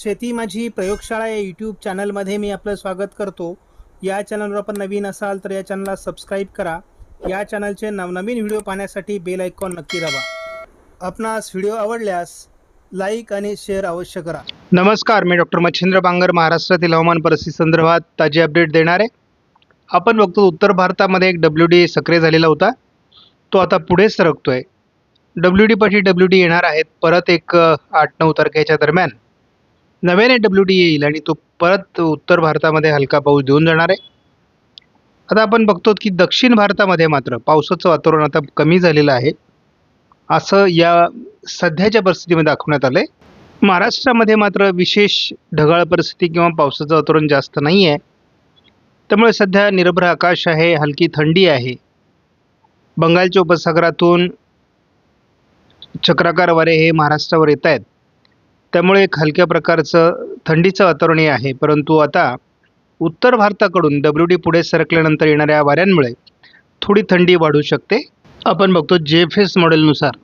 शेती माझी प्रयोगशाळा या यूट्यूब चॅनलमध्ये मी आपलं स्वागत करतो. या चॅनलवर आपण नवीन असाल तर या चॅनलला सबस्क्राईब करा. या चॅनलचे नवनवीन व्हिडिओ पाहण्यासाठी बेल आयकॉन नक्की दाबा. आपणास व्हिडिओ आवडल्यास लाईक आणि शेअर अवश्य करा. नमस्कार मी डॉक्टर मच्छिंद्र बांगर महाराष्ट्रातील हवामान परिस्थिती संदर्भात ताजी अपडेट देणार. आहे आपण बघतो उत्तर भारतामध्ये एक डब्ल्यू डी सक्रिय झालेला होता. तो आता पुढे सरकतो आहे डब्ल्यू डी पाठी डब्ल्यू डी येणार आहेत. परत एक आठ नऊ तारखेच्या दरम्यान. नव्याने डब्ल्यू डी येईल आणि तो परत उत्तर भारतामध्ये हलका पाऊस देऊन जाणार आहे. आता आपण बघतो की दक्षिण भारतामध्ये मात्र पावसाचं वातावरण आता कमी झालेलं आहे. असं या सध्याच्या परिस्थितीमध्ये दाखवण्यात आलं आहे महाराष्ट्रामध्ये मात्र विशेष ढगाळ परिस्थिती किंवा पावसाचं वातावरण जास्त नाही आहे त्यामुळे सध्या निरभ्र आकाश आहे हलकी थंडी आहे. बंगालच्या उपसागरातून चक्राकार वारे हे महाराष्ट्रावर येत आहेत त्यामुळे एक हलक्या प्रकारचं थंडीचं वातावरणही आहे. परंतु आता उत्तर भारताकडून डब्ल्यू डी पुढे सरकल्यानंतर येणाऱ्या वाऱ्यांमुळे थोडी थंडी वाढू शकते. आपण बघतो जे एफ एस मॉडेलनुसार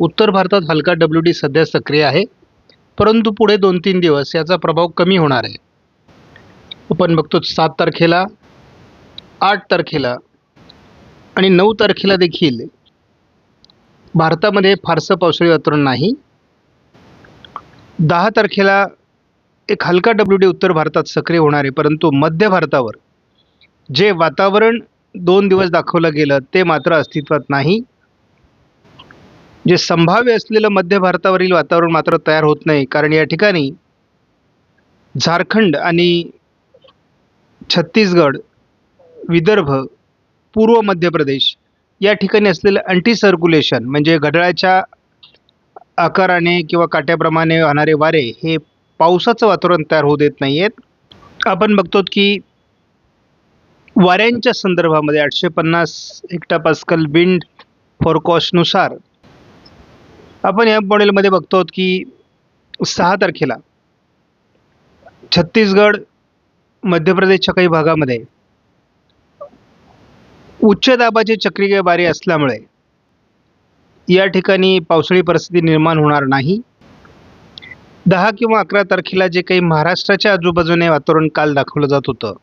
उत्तर भारतात हलका डब्ल्यू डी सध्या सक्रिय आहे. परंतु पुढे दोन तीन दिवस याचा प्रभाव कमी होणार आहे. आपण बघतो सात तारखेला आठ तारखेला आणि नऊ तारखेला देखील भारतामध्ये फारसं पावसाळी वातावरण नाही. दहा तारखेला एक हलका डब्ल्यू डी उत्तर भारतात सक्रिय होणार आहे परंतु मध्य भारतावर जे वातावरण दोन दिवस दाखवलं गेलं ते मात्र अस्तित्वात नाही. जे संभाव्य असलेलं मध्य भारतावरील वातावरण मात्र तयार होत नाही कारण या ठिकाणी झारखंड आणि छत्तीसगड विदर्भ पूर्व मध्य प्रदेश या ठिकाणी असलेलं अँटी सर्क्युलेशन म्हणजे घड्याळाच्या आकाराने किंवा काट्याप्रमाणे वाहणारे वारे हे पावसाचं वातावरण तयार होऊ देत नाही आहेत आपण बघतो की वाऱ्यांच्या संदर्भामध्ये आठशे पन्नास हेक्टा पास्कल विंड फोरकॉस्टनुसार आपण या मॉडेलमध्ये बघतो की सहा तारखेला छत्तीसगड मध्य प्रदेशच्या काही भागामध्ये उच्च दाबाचे चक्रीय वारे असल्यामुळे या ठिकाणी पावसाळी परिस्थिती निर्माण होणार नाही. दहा किंवा अकरा तारखेला जे काही महाराष्ट्राच्या आजूबाजूने वातावरण काल दाखवलं जात होतं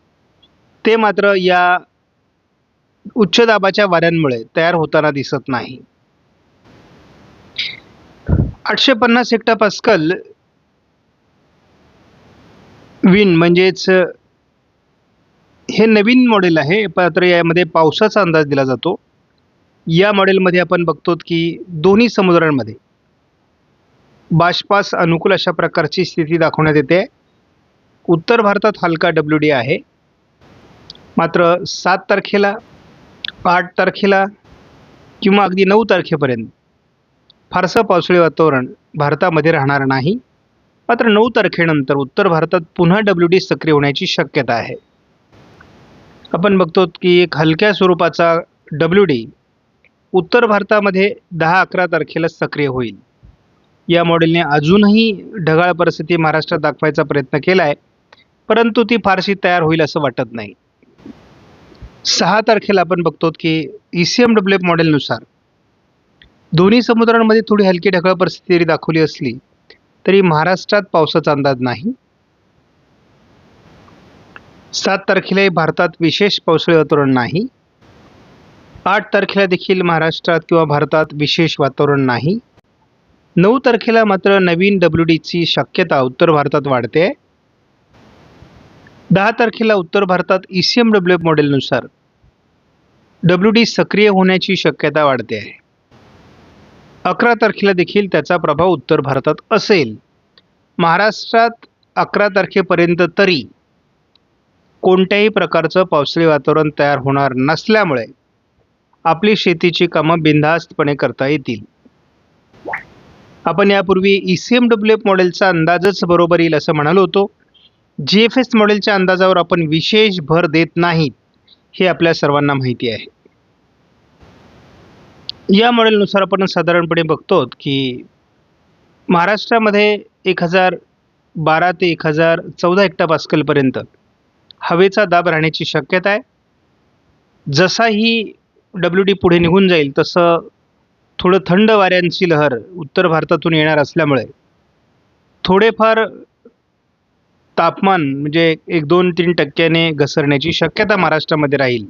ते मात्र या उच्च दाबाच्या वाऱ्यांमुळे तयार होताना दिसत नाही. आठशे पन्नास हेक्टा पास्कल विन म्हणजेच हे नवीन मॉडेल आहे मात्र यामध्ये पावसाचा अंदाज दिला जातो. या मॉडेलमध्ये आपण बघतो की दोन्ही समुद्रांमध्ये बाष्पास अनुकूल अशा प्रकारची स्थिती दाखवण्यात येते. उत्तर भारतात हलका डब्ल्यू डी आहे. मात्र सात तारखेला आठ तारखेला किंवा अगदी नऊ तारखेपर्यंत फारसं पावसाळी वातावरण भारतामध्ये राहणार नाही. मात्र नऊ तारखेनंतर उत्तर भारतात पुन्हा डब्ल्यू डी सक्रिय होण्याची शक्यता आहे. आपण बघतो की एक हलक्या स्वरूपाचा डब्ल्यू डी उत्तर भारतामध्ये दहा अकरा तारखेला सक्रिय होईल. या मॉडेलने अजूनही ढगाळ परिस्थिती महाराष्ट्रात दाखवायचा प्रयत्न केला आहे परंतु ती फारशी तयार होईल असं वाटत नाही. सहा तारखेला आपण बघतो की E C M W F मॉडेलनुसार दोन्ही समुद्रांमध्ये थोडी हलकी ढगाळ परिस्थिती जरी दाखवली असली तरी महाराष्ट्रात पावसाचा अंदाज नाही. सात तारखेलाही भारतात विशेष पावसाळी वातावरण नाही. आठ तारखेला देखील महाराष्ट्रात किंवा भारतात विशेष वातावरण नाही. नऊ तारखेला मात्र नवीन डब्ल्यू डीची शक्यता उत्तर भारतात वाढते. आहे दहा तारखेला उत्तर भारतात E C M W F मॉडेलनुसार W D सक्रिय होण्याची शक्यता वाढते आहे. अकरा तारखेला देखील त्याचा प्रभाव उत्तर भारतात असेल. महाराष्ट्रात अकरा तारखेपर्यंत तरी कोणत्याही प्रकारचं पावसाळी वातावरण तयार होणार नसल्यामुळे आपली शेतीची कामं बिनधास्तपणे करता येतील. आपण यापूर्वी E C M W F मॉडेलचा अंदाजच बरोबर येईल असं म्हणालो होतो. जी एफ एस मॉडेलच्या अंदाजावर आपण विशेष भर देत नाहीत हे आपल्या सर्वांना माहिती आहे. या मॉडेलनुसार आपण साधारणपणे बघतो की महाराष्ट्रामध्ये एक हजार बारा ते एक हजार चौदा हेक्टा पास्कलपर्यंत हवेचा दाब राहण्याची शक्यता आहे. जसाही डब्ल्यू डी पुढे निघून जाईल तसं थोडं थंड वाऱ्यांची लहर उत्तर भारतातून येणार असल्यामुळे. थोडेफार तापमान म्हणजे एक दोन तीन टक्क्याने घसरण्याची शक्यता महाराष्ट्रामध्ये राहील.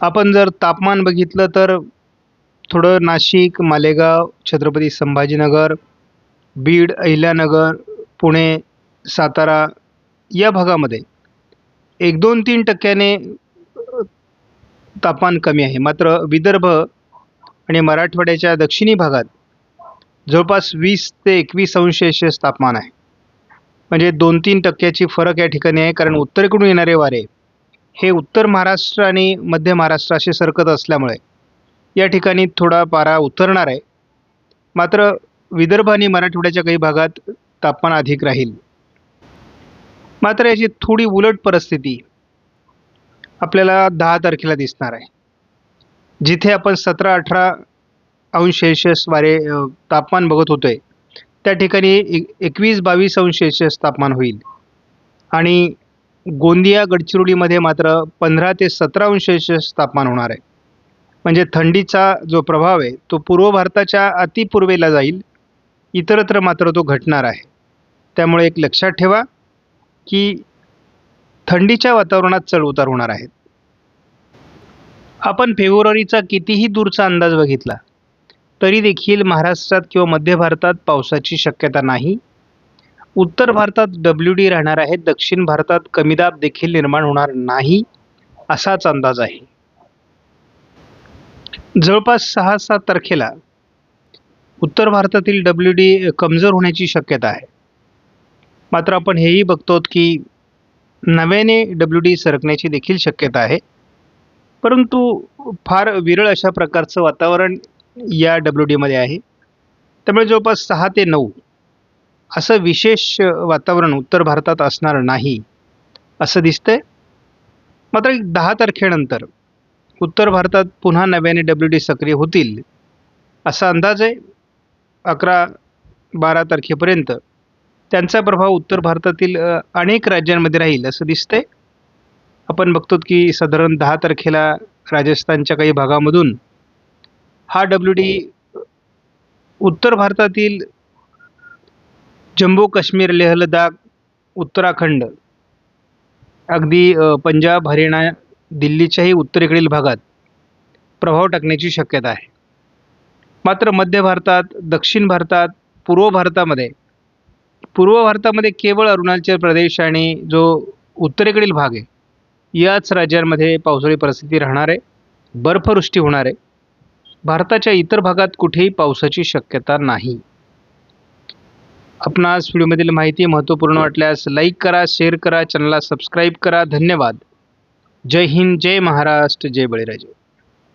आपण जर तापमान बघितलं तर थोडं नाशिक मालेगाव छत्रपती संभाजीनगर बीड अहिल्यानगर पुणे सातारा या भागामध्ये एक दोन तीन टक्क्याने तापमान कमी आहे. मात्र विदर्भ आणि मराठवाड्याच्या दक्षिणी भागात जवळपास वीस ते एकवीस अंश तापमान आहे. म्हणजे दोन तीन टक्क्याची फरक या ठिकाणी आहे. कारण उत्तरेकडून येणारे वारे हे उत्तर महाराष्ट्र आणि मध्य महाराष्ट्र असे सरकत असल्यामुळे या ठिकाणी थोडा पारा उतरणार आहे. मात्र विदर्भ आणि मराठवाड्याच्या काही भागात तापमान अधिक राहील. मात्र याची थोडी उलट परिस्थिती आपल्याला दहा तारखेला दिसणार आहे. जिथे आपण सतरा अठरा अंश सेल्सिअस वारे तापमान बघत होतोय त्या ठिकाणी एक एकवीस बावीस अंश सेल्शियस तापमान होईल. आणि गोंदिया गडचिरोलीमध्ये मात्र पंधरा ते सतरा अंश सेल्शियस तापमान होणार आहे. म्हणजे थंडीचा जो प्रभाव आहे तो पूर्व भारताच्या अतिपूर्वेला जाईल. इतरत्र मात्र तो घटणार आहे. त्यामुळे एक लक्षात ठेवा की थंडीच्या वातावरणात चढउतार होणार आहेत. आपण फेब्रुवारीचा कितीही दूरचा अंदाज बघितला तरी देखील महाराष्ट्रात किंवा मध्य भारतात पावसाची शक्यता नाही. उत्तर भारतात डब्ल्यू डी राहणार आहे दक्षिण भारतात कमी दाब देखील निर्माण होणार नाही असाच अंदाज आहे. जवळपास सहा सात तारखेला उत्तर भारतातील डब्ल्यू डी कमजोर होण्याची शक्यता आहे. मात्र आपण हेही बघतो की नव्याने डब्ल्यू डी सरकण्याची देखील शक्यता आहे. परंतु फार विरळ अशा प्रकारचं वातावरण या डब्ल्यू डीमध्ये आहे. त्यामुळे जवळपास सहा ते नऊ असं विशेष वातावरण उत्तर भारतात असणार नाही असं दिसतंय. मात्र दहा तारखेनंतर उत्तर भारतात पुन्हा नव्याने डब्ल्यू डी सक्रिय होतील असा अंदाज आहे. अकरा बारा तारखेपर्यंत त्यांचा प्रभाव उत्तर भारतातील अनेक राज्यांमध्ये राहील असं दिसतंय. आपण बघतो की साधारण दहा तारखेला राजस्थानच्या काही भागामधून हा डब्ल्यू डी उत्तर भारतातील जम्मू काश्मीर लेह लडाख उत्तराखंड अगदी पंजाब हरियाणा दिल्लीच्याही उत्तरेकडील भागात प्रभाव टाकण्याची शक्यता आहे. मात्र मध्य भारतात दक्षिण भारतात पूर्व भारतामध्ये पूर्व भारतामध्ये केवळ अरुणाचल प्रदेश आणि जो उत्तरेकडील भाग आहे याच राज्यांमध्ये पावसाळी परिस्थिती राहणार आहे बर्फवृष्टी होणार आहे. भारताच्या इतर भागात कुठेही पावसाची शक्यता नाही. आपणास व्हिडिओमधील माहिती महत्त्वपूर्ण वाटल्यास लाईक करा शेअर करा चॅनलला सबस्क्राईब करा. धन्यवाद. जय हिंद जय महाराष्ट्र जय बळीराजे.